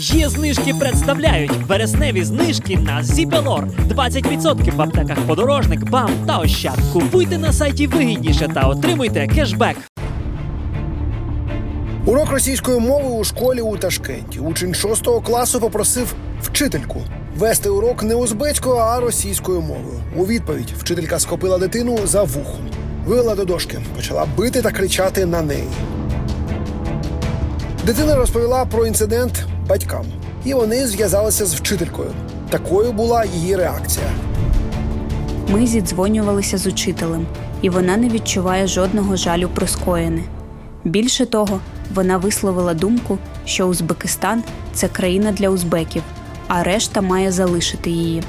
Є знижки представляють вересневі знижки на Зібелор. 20% в аптеках подорожник, бам та ощад. Купуйте на сайті вигідніше та отримуйте кешбек. Урок російської мови у школі у Ташкенті. Учень 6 класу попросив вчительку вести урок не узбецькою, а російською мовою. У відповідь вчителька схопила дитину за вухо, вивела до дошки, почала бити та кричати на неї. Дитина розповіла про інцидент батькам, і вони зв'язалися з вчителькою. Такою була її реакція. Ми зідзвонювалися з учителем, і вона не відчуває жодного жалю про скоєне. Більше того, вона висловила думку, що Узбекистан це країна для узбеків, а решта має залишити її.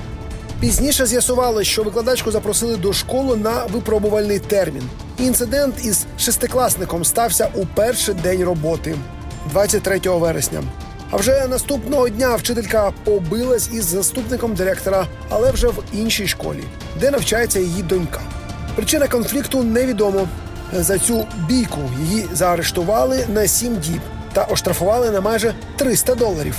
Пізніше з'ясували, що викладачку запросили до школи на випробувальний термін. Інцидент із шестикласником стався у перший день роботи 23 вересня. А вже наступного дня вчителька побилась із заступником директора, але вже в іншій школі, де навчається її донька. Причина конфлікту невідомо. За цю бійку її заарештували на 7 діб та оштрафували на майже 300 доларів.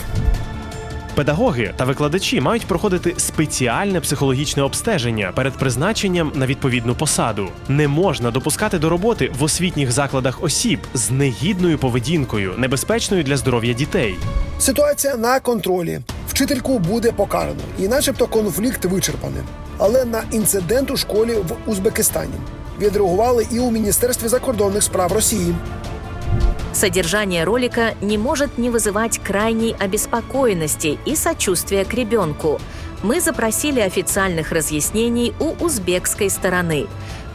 Педагоги та викладачі мають проходити спеціальне психологічне обстеження перед призначенням на відповідну посаду. Не можна допускати до роботи в освітніх закладах осіб з негідною поведінкою, небезпечною для здоров'я дітей. Ситуація на контролі. Вчительку буде покарано, і начебто конфлікт вичерпаний. Але на інцидент у школі в Узбекистані відреагували і у Міністерстві закордонних справ Росії. Содержание ролика не может не вызывать крайней обеспокоенности и сочувствия к ребенку. Мы запросили официальных разъяснений у узбекской стороны.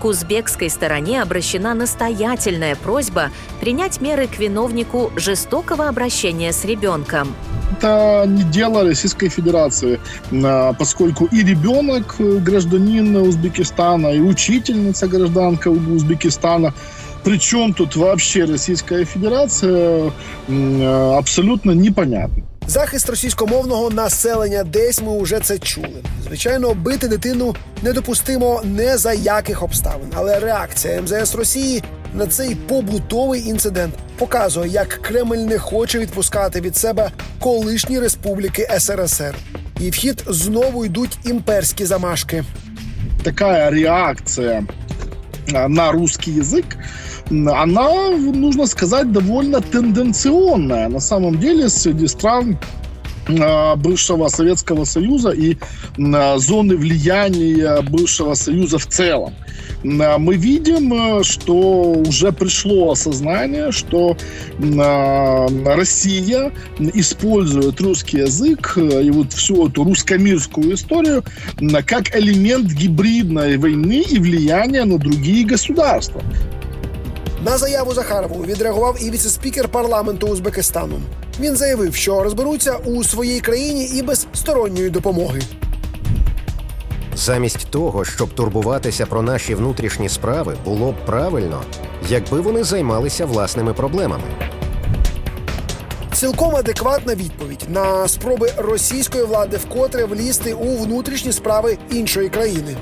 К узбекской стороне обращена настоятельная просьба принять меры к виновнику жестокого обращения с ребенком. это не дело Российской Федерации, а, поскольку и ребенок э, гражданин Узбекистана, и учительница гражданка Узбекистана. Причем тут вообще Российская Федерация э, абсолютно непонятно. Захист російськомовного населення десь ми вже це чули. Звичайно, бити дитину недопустимо не за яких обставин, але реакція МЗС Росії на цей побутовий інцидент показує, як Кремль не хоче відпускати від себе колишні республіки СРСР. І в хід знову йдуть імперські замашки. Такая реакция а, на русский язык, она, нужно сказать, довольно тенденционная. На самом деле, среди стран бывшего Советского Союза и м, а, зоны влияния бывшего Союза в целом. М, а, Мы видим, э, что уже пришло осознание, что м, а, Россия использует русский язык э, и вот всю эту русско-мирскую историю м, как элемент гибридной войны и влияния на другие государства. На заяву Захарову відреагував і віцеспікер парламенту Узбекистану. Він заявив, що розберуться у своїй країні і без сторонньої допомоги. Замість того, щоб турбуватися про наші внутрішні справи, було б правильно, якби вони займалися власними проблемами. Цілком адекватна відповідь на спроби російської влади вкотре влізти у внутрішні справи іншої країни.